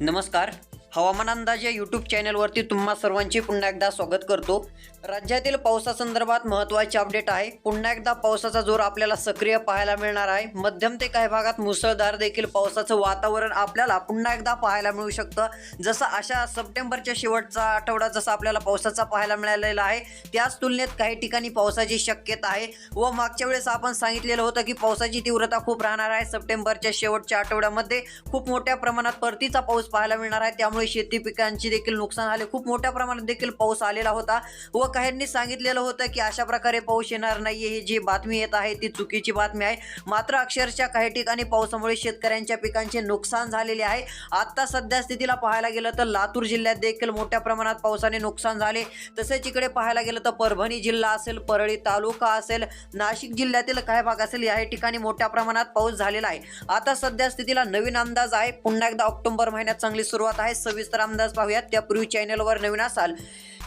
नमस्कार. हवामान अंदाज या यूट्यूब चॅनलवरती तुम्हा सर्वांचे पुन्हा एकदा स्वागत करतो. राज्यातील पावसासंदर्भात महत्त्वाचे अपडेट आहे. पुन्हा एकदा पावसाचा जोर आपल्याला सक्रिय पाहायला मिळणार आहे. मध्यम ते काही भागात मुसळधार देखील पावसाचं वातावरण आपल्याला पुन्हा एकदा पाहायला मिळू शकतं. जसं अशा सप्टेंबरच्या शेवटचा आठवडा जसा आपल्याला पावसाचा पाहायला मिळालेला आहे त्याच तुलनेत काही ठिकाणी पावसाची शक्यता आहे. व मागच्या वेळेस आपण सांगितलेलं होतं की पावसाची तीव्रता खूप राहणार आहे. सप्टेंबरच्या शेवटच्या आठवड्यामध्ये खूप मोठ्या प्रमाणात परतीचा पाऊस पाहायला मिळणार आहे. त्यामुळे शेती पिकांची देखील नुकसान झाले खूप मोठ्या प्रमाणात देखील पाऊस आलेला होता व काहींनी सांगितलेलं होतं की अशा प्रकारे पाऊस येणार नाहीये ही जी बातमी येत आहे ती चुकीची बातमी आहे. मात्र अक्षरशः काही ठिकाणी पावसामुळे शेतकऱ्यांच्या पिकांचे नुकसान झालेले आहे. आता सध्या स्थितीला पाहायला गेलं तर लातूर जिल्ह्यात देखील मोठ्या प्रमाणात पावसाने नुकसान झाले. तसेच इकडे पाहायला गेलं तर परभणी जिल्हा असेल परळी तालुका असेल नाशिक जिल्ह्यातील काही भाग असेल याही ठिकाणी मोठ्या प्रमाणात पाऊस झालेला आहे. आता सध्या स्थितीला नवीन अंदाज आहे. पुन्हा एकदा ऑक्टोबर महिन्यात चांगली सुरुवात आहे. सविस्तर अंदाज पाहूयात. त्यापूर्वी चॅनलवर नवीन असाल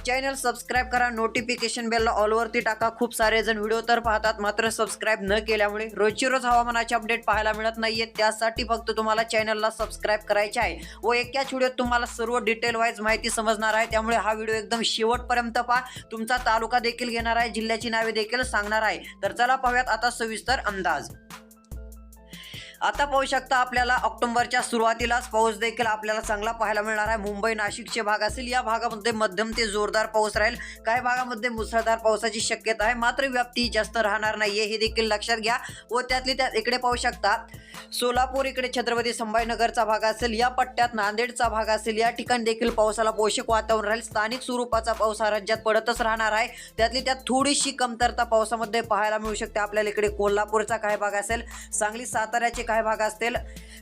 चॅनल सबस्क्राईब करा. नोटिफिकेशन बेलला ऑलवरती टाका. खूप सारे जण व्हिडिओ तर पाहतात मात्र सबस्क्राईब न केल्यामुळे रोजची रोज हवामानाचे अपडेट पाहायला मिळत नाहीये. त्यासाठी फक्त तुम्हाला चॅनलला सबस्क्राईब करायचे आहे. व एकाच व्हिडिओत तुम्हाला सर्व डिटेल वाईज माहिती समजणार आहे. त्यामुळे हा व्हिडिओ एकदम शेवटपर्यंत पहा. तुमचा तालुका देखील घेणार आहे. जिल्ह्याची नावे देखील सांगणार आहे. तर चला पाहूयात आता सविस्तर अंदाज. आता पाहू शकता आपल्याला ऑक्टोबरच्या सुरुवातीलाच पाऊस देखील आपल्याला चांगला पाहायला मिळणार आहे. मुंबई नाशिकचे भाग असेल या भागामध्ये मध्यम ते जोरदार पाऊस राहील. काही भागामध्ये मुसळधार पावसाची शक्यता आहे. मात्र व्याप्ती जास्त राहणार नाहीये हे देखील लक्षात घ्या. व त्यातली त्यात इकडे पाहू शकता सोलापूर इकडे छत्रपती संभाजीनगरचा भाग असेल या पट्ट्यात नांदेडचा भाग असेल या ठिकाणी देखील पावसाला पोषक वातावरण राहील. स्थानिक स्वरूपाचा पाऊस हा राज्यात पडतच राहणार आहे. त्यातली त्यात थोडीशी कमतरता पावसामध्ये पाहायला मिळू शकते. आपल्याला इकडे कोल्हापूरचा काही भाग असेल सांगली साताऱ्याचे काही भाग असतील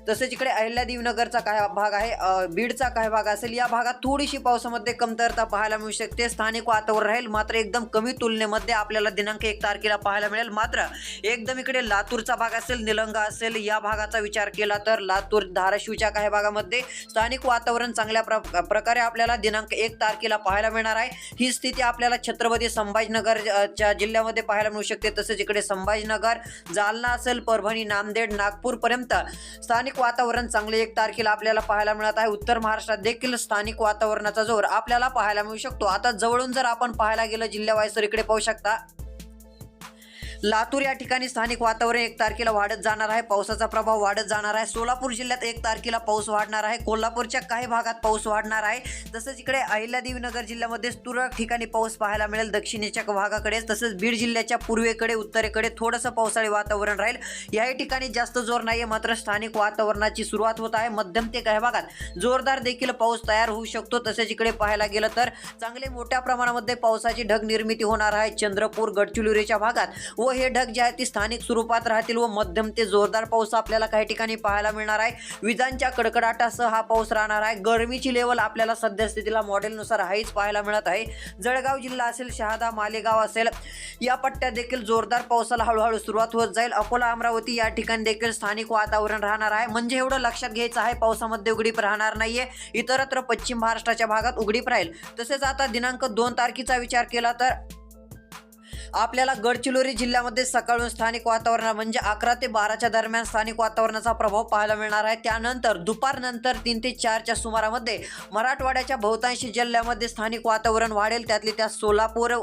तसेच इकडे अहिल्यादेवीनगरचा काय भाग आहे बीडचा काय भाग असेल या भागात थोडीशी पावसामध्ये कमतरता पाहायला मिळू शकते. स्थानिक वातावरण राहील मात्र एकदम कमी तुलनेमध्ये आपल्याला दिनांक एक तारखेला पाहायला मिळेल. मात्र एकदम इकडे लातूरचा भाग असेल निलंगा असेल या भागाचा विचार केला तर लातूर धाराशिवच्या काही भागामध्ये स्थानिक वातावरण चांगल्या प्र प्रकारे आपल्याला दिनांक एक तारखेला पाहायला मिळणार आहे. ही स्थिती आपल्याला छत्रपती संभाजीनगर च्या जिल्ह्यामध्ये पाहायला मिळू शकते. तसेच इकडे संभाजीनगर जालना असेल परभणी नांदेड नागपूर पर्यंत स्थानिक वातावरण चांगले एक तारखेला आपल्याला पाहायला मिळत आहे. उत्तर महाराष्ट्रात देखील स्थानिक वातावरणाचा जोर आपल्याला पाहायला मिळू शकतो. आता जवळून जर आपण पाहायला गेलं जिल्ह्यावाईसर इकडे पाहू शकता. लातूर या ठिकाणी स्थानिक वातावरण एक तारखेला वाढत जाणार आहे. पावसाचा प्रभाव वाढत जाणार आहे. सोलापूर जिल्ह्यात एक तारखेला पाऊस वाढणार आहे. कोल्हापूरच्या काही भागात पाऊस वाढणार आहे. तसंच इकडे अहिल्यादेवीनगर जिल्ह्यामध्ये तुरळक ठिकाणी पाऊस पाहायला मिळेल. दक्षिणेच्या भागाकडे तसंच बीड जिल्ह्याच्या पूर्वेकडे उत्तरेकडे थोडंसं पावसाळी वातावरण राहील. याही ठिकाणी जास्त जोर नाहीये. मात्र स्थानिक वातावरणाची सुरुवात होत आहे. मध्यम ते काही भागात जोरदार देखील पाऊस तयार होऊ शकतो. तसेच इकडे पाहायला गेलं तर चांगले मोठ्या प्रमाणामध्ये पावसाची ढग निर्मिती होणार आहे. चंद्रपूर गडचिरोलीच्या भागात व हे ढग जे आहेत ती स्थानिक स्वरूपात राहतील व मध्यम ते जोरदार पाऊस आपल्याला काही ठिकाणी पाहायला मिळणार आहे. विजांच्या कडकडाटासह हा पाऊस राहणार आहे. गरमीची लेवल आपल्याला सद्यस्थितीला मॉडेलनुसार हाईच पाहायला मिळत आहे. जळगाव जिल्हा असेल शहादा मालेगाव असेल या पट्ट्यात देखील जोरदार पावसाला हळूहळू सुरुवात होत जाईल. अकोला अमरावती या ठिकाणी देखील स्थानिक वातावरण राहणार आहे. म्हणजे एवढं लक्षात घ्यायचं आहे पावसामध्ये उघडीप राहणार नाहीये. इतरत्र पश्चिम महाराष्ट्राच्या भागात उघडीप राहील. तसेच आता दिनांक दोन तारखेचा विचार केला तर आपल्याला गडचिरोली जिल्ह्यामध्ये सकाळून स्थानिक वातावरण म्हणजे अकरा ते बाराच्या दरम्यान स्थानिक वातावरणाचा प्रभाव पाहायला मिळणार आहे. त्यानंतर दुपारनंतर तीन ते चारच्या सुमारामध्ये मराठवाड्याच्या बहुतांशी जिल्ह्यामध्ये स्थानिक वातावरण वाढेल. त्यातले त्या सोलापूर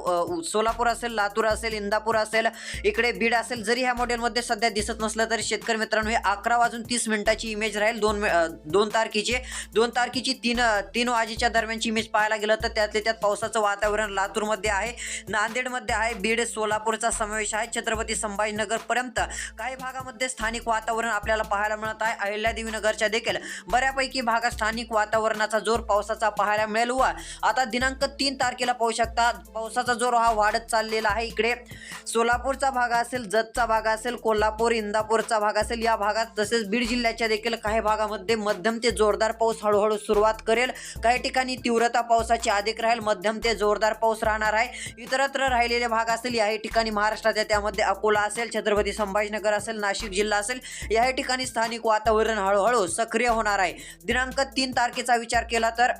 सोलापूर असेल लातूर असेल इंदापूर असेल इकडे बीड असेल जरी ह्या मॉडेलमध्ये सध्या दिसत नसलं तरी शेतकरी मित्रांनो हे अकरा वाजून तीस मिनिटाची इमेज राहील. दोन दोन तारखेची. दोन तारखेची तीन तीन वाजेच्या दरम्यानची इमेज पाहायला गेलं तर त्यातले त्यात पावसाचं वातावरण लातूरमध्ये आहे नांदेडमध्ये आहे बीड सोलापूरचा समावेश आहे. छत्रपती संभाजीनगर पर्यंत काही भागामध्ये स्थानिक वातावरण आपल्याला पाहायला मिळत आहे. अहिल्यादेवीनगरच्या देखील बऱ्यापैकी भागात स्थानिक वातावरणाचा जोर पावसाचा पाहायला मिळेल व आता दिनांक तीन तारखेला पाहू शकता पावसाचा जोर हा वाढत चाललेला आहे इकडे. सोलापूरचा भाग असेल जतचा भाग असेल कोल्हापूर इंदापूरचा भाग असेल या भागात तसेच बीड जिल्ह्याच्या देखील काही भागामध्ये मध्यम ते जोरदार पाऊस हळूहळू सुरुवात करेल. काही ठिकाणी तीव्रता पावसाची अधिक राहील मध्यम ते जोरदार पाऊस राहणार आहे. इतरत्र राहिलेले भाग असेल याही ठिकाणी महाराष्ट्राच्या त्यामध्ये अकोला असेल छत्रपती संभाजीनगर असेल नाशिक जिल्हा असेल याही ठिकाणी स्थानिक वातावरण हळूहळू सक्रिय होणार आहे. दिनांक तीन तारखेचा विचार केला तर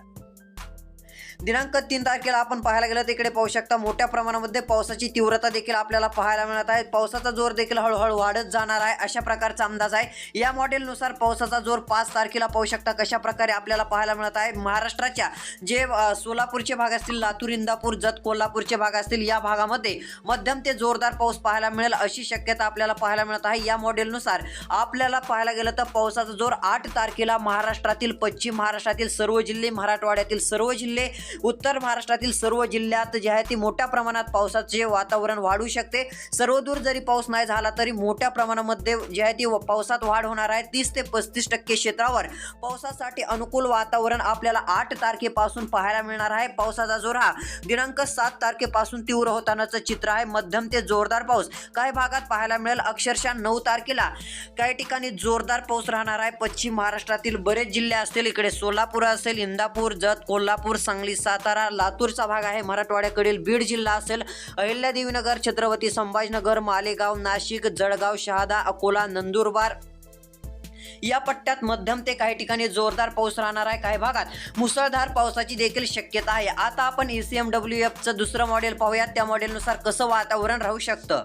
दिनांक तीन तारखेला आपण पाहायला गेलं तर इकडे पाहू शकता मोठ्या प्रमाणामध्ये पावसाची तीव्रता देखील आपल्याला पाहायला मिळत आहे. पावसाचा जोर देखील हळूहळू वाढत जाणार आहे. अशा प्रकारचा अंदाज आहे. या मॉडेलनुसार पावसाचा जोर पाच तारखेला पाहू शकता कशा प्रकारे आपल्याला पाहायला मिळत आहे. महाराष्ट्राच्या जे सोलापूरचे भाग असतील लातूर इंदापूर जत कोल्हापूरचे भाग असतील या भागामध्ये मध्यम ते जोरदार पाऊस पाहायला मिळेल अशी शक्यता आपल्याला पाहायला मिळत आहे. या मॉडेलनुसार आपल्याला पाहायला गेलं तर पावसाचा जोर आठ तारखेला महाराष्ट्रातील पश्चिम महाराष्ट्रातील सर्व जिल्हे मराठवाड्यातील सर्व जिल्हे उत्तर महाराष्ट्रातील सर्व जिल्ह्यात जे आहे ती मोठ्या प्रमाणात पावसाचे वातावरण वाढू शकते. सर्वदूर जरी पाऊस नाही झाला तरी मोठ्या प्रमाणामध्ये जे आहे ती पावसात वाढ होणार आहे. तीस ते पस्तीस टक्के क्षेत्रावर पावसासाठी अनुकूल वातावरण आपल्याला आठ तारखेपासून पाहायला मिळणार आहे. पावसाचा जोर हा दिनांक सात तारखेपासून तीव्र होतानाचं चित्र आहे. मध्यम ते जोरदार पाऊस काही भागात पाहायला मिळेल. अक्षरशः नऊ तारखेला काही ठिकाणी जोरदार पाऊस राहणार आहे. पश्चिम महाराष्ट्रातील बरेच जिल्हे असतील इकडे सोलापूर असेल इंदापूर जत कोल्हापूर सांगली सातारा लातूरचा भाग आहे. मराठवाड्याकडील बीड जिल्हा असेल अहिल्यादेवीनगर छत्रपती संभाजीनगर मालेगाव नाशिक जळगाव शहादा अकोला नंदुरबार. या पट्ट्यात मध्यम ते काही ठिकाणी जोरदार पाऊस राहणार आहे. काही भागात मुसळधार पावसाची देखील शक्यता आहे. आता आपण ई सी एम डब्ल्यू एफचं दुसरं मॉडेल पाहूयात. त्या मॉडेलनुसार कसं वातावरण राहू शकतं?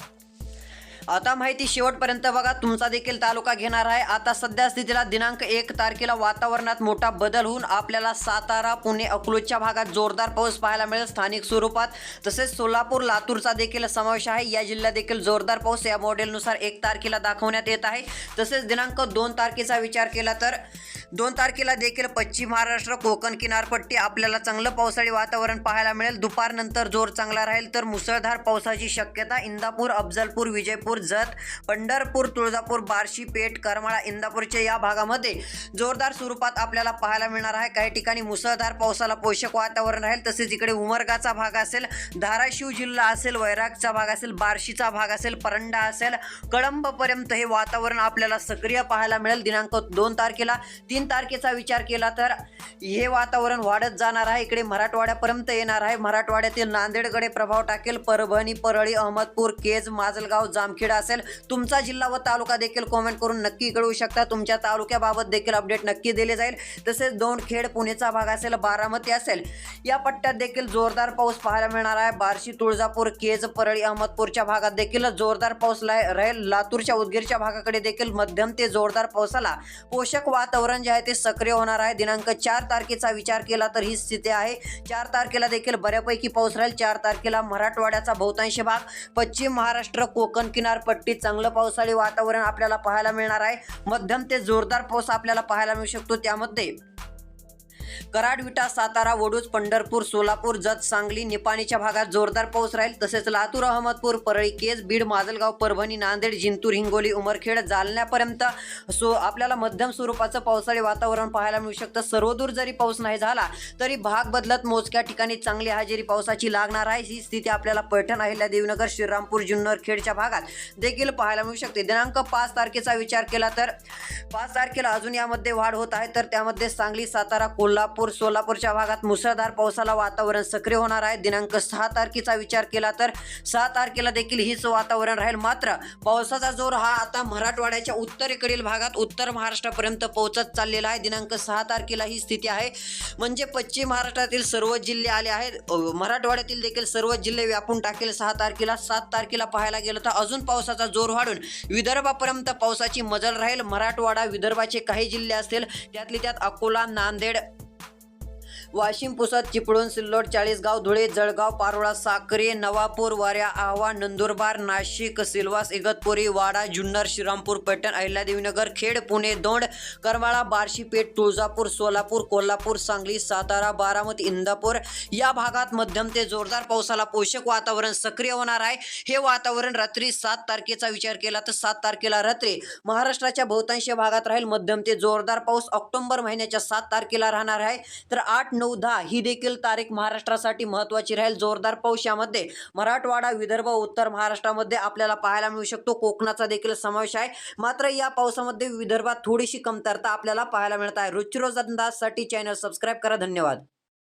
आता माहिती शेवटपर्यंत बघा. तुमचा देखील तालुका घेणार आहे. आता सध्या स्थितीला दिनांक एक तारखेला वातावरणात मोठा बदल होऊन आपल्याला सातारा पुणे अकलूजच्या भागात जोरदार पाऊस पाहायला मिळेल स्थानिक स्वरूपात. तसेच सोलापूर लातूरचा देखील समावेश आहे. या जिल्ह्यात देखील जोरदार पाऊस या मॉडेलनुसार एक तारखेला दाखवण्यात येत आहे. तसेच दिनांक दोन तारखेचा विचार केला तर दोन तारखेला देखील पश्चिम महाराष्ट्र कोकण किनारपट्टी आपल्याला चांगलं पावसाळी वातावरण पाहायला मिळेल. दुपारनंतर जोर चांगला राहील तर मुसळधार पावसाची शक्यता इंदापूर अफजलपूर विजयपूर जत पंढरपूर तुळजापूर बार्शी पेठ करमाळा इंदापूरच्या या भागामध्ये जोरदार स्वरूपात आपल्याला पाहायला मिळणार आहे. काही ठिकाणी मुसळधार पावसाला पोषक वातावरण राहील तसेच इकडे उमरगाचा भाग असेल धाराशिव जिल्हा असेल वैरागचा भाग असेल बार्शीचा भाग असेल परंडा असेल कळंबपर्यंत हे वातावरण आपल्याला सक्रिय पाहायला मिळेल. दिनांक दोन तारखेला तीन तारखेचा विचार केला तर हे वातावरण वाढत जाणार आहे. इकडे मराठवाड्यापर्यंत येणार आहे. मराठवाड्यातील नांदेडकडे प्रभाव टाकेल. परभणी परळी अहमदपूर केज माजलगाव जामखेड असेल. तुमचा जिल्हा व तालुका देखील कॉमेंट करून नक्की कळवू शकता. तुमच्या तालुक्याबाबत देखील अपडेट नक्की दिले जाईल. तसेच दोन खेड पुणेचा भाग असेल बारामती असेल या पट्ट्यात देखील जोरदार पाऊस पाहायला मिळणार आहे. बार्शी तुळजापूर केज परळी अहमदपूरच्या भागात देखील जोरदार पाऊस ला- राहील. लातूरच्या उदगीरच्या भागाकडे देखील मध्यम ते जोरदार पावसाला पोषक वातावरण जे आहे ते सक्रिय होणार आहे. दिनांक चार तारखेचा विचार केला तर ही स्थिती आहे. चार तारखेला देखील बऱ्यापैकी पाऊस राहील. चार तारखेला मराठवाड्याचा बहुतांश भाग पश्चिम महाराष्ट्र कोकण किनारपट्टी चांगलं पावसाळी वातावरण आपल्याला पाहायला मिळणार आहे. मध्यम ते जोरदार पाऊस आपल्याला पाहायला मिळू शकतो त्यामध्ये. कराड विटा सातारा वडूज पंढरपूर सोलापूर जत सांगली निपाणीच्या भागात जोरदार पाऊस राहील. तसेच लातूर अहमदपूर परळी केज बीड माजलगाव परभणी नांदेड जिंतूर हिंगोली उमरखेड जालन्यापर्यंत. सो आपल्याला मध्यम स्वरूपाचं पावसाळी वातावरण पाहायला मिळू शकतं. सर्वदूर जरी पाऊस नाही झाला तरी भाग बदलत मोजक्या ठिकाणी चांगली हजेरी पावसाची लागणार आहे. ही स्थिती आपल्याला पैठण अहिल्या देवनगर श्रीरामपूर जुन्नर खेडच्या भागात देखील पाहायला मिळू शकते. दिनांक पाच तारखेचा विचार केला तर पाच तारखेला अजून यामध्ये वाढ होत आहे. तर त्यामध्ये सांगली सातारा कोल्हापूर सोलापूरच्या भागात मुसळधार पावसाला वातावरण सक्रिय होणार आहे. दिनांक सहा तारखेचा विचार केला तर सहा तारखेला देखील हीच वातावरण राहील. मात्र पावसाचा जोर हा आता मराठवाड्याच्या उत्तरेकडील भागात उत्तर महाराष्ट्रापर्यंत पोहोचत चाललेला आहे. दिनांक सहा तारखेला ही स्थिती आहे. म्हणजे पश्चिम महाराष्ट्रातील सर्व जिल्हे आले आहेत. मराठवाड्यातील देखील सर्व जिल्हे व्यापून टाकेल सहा तारखेला. सात तारखेला पाहायला गेलं तर अजून पावसाचा जोर वाढून विदर्भापर्यंत पावसाची मजल राहील. मराठवाडा विदर्भाचे काही जिल्हे असतील. त्यातली त्यात अकोला नांदेड वाशिम पुसद चिपळूण सिल्लोड चाळीसगाव धुळे जळगाव पारोळा साक्री नवापूर वाऱ्या आव्हा नंदुरबार नाशिक सिल्वास इगतपुरी वाडा जुन्नर श्रीरामपूर पैठण अहिल्यादेवीनगर खेड पुणे दोंड करमाळा बार्शी पेठ तुळजापूर सोलापूर कोल्हापूर सांगली सातारा बारामती इंदापूर. या भागात मध्यम ते जोरदार पावसाला पोषक वातावरण सक्रिय होणार आहे. हे वातावरण रात्री सात तारखेचा विचार केला तर सात तारखेला रात्री महाराष्ट्राच्या बहुतांश भागात राहील मध्यम ते जोरदार पाऊस. ऑक्टोबर महिन्याच्या सात तारखेला राहणार आहे. तर आठ नऊ दहा ही देखील तारीख महाराष्ट्रासाठी महत्त्वाची राहील. जोरदार पाऊस यामध्ये मराठवाडा विदर्भ उत्तर महाराष्ट्रामध्ये आपल्याला पाहायला मिळू शकतो. कोकणाचा देखील समावेश आहे. मात्र या पावसामध्ये विदर्भात थोडीशी कमतरता आपल्याला पाहायला मिळत आहे. रुचिरोज अंदाजसाठी चॅनल. सबस्क्राईब करा. धन्यवाद.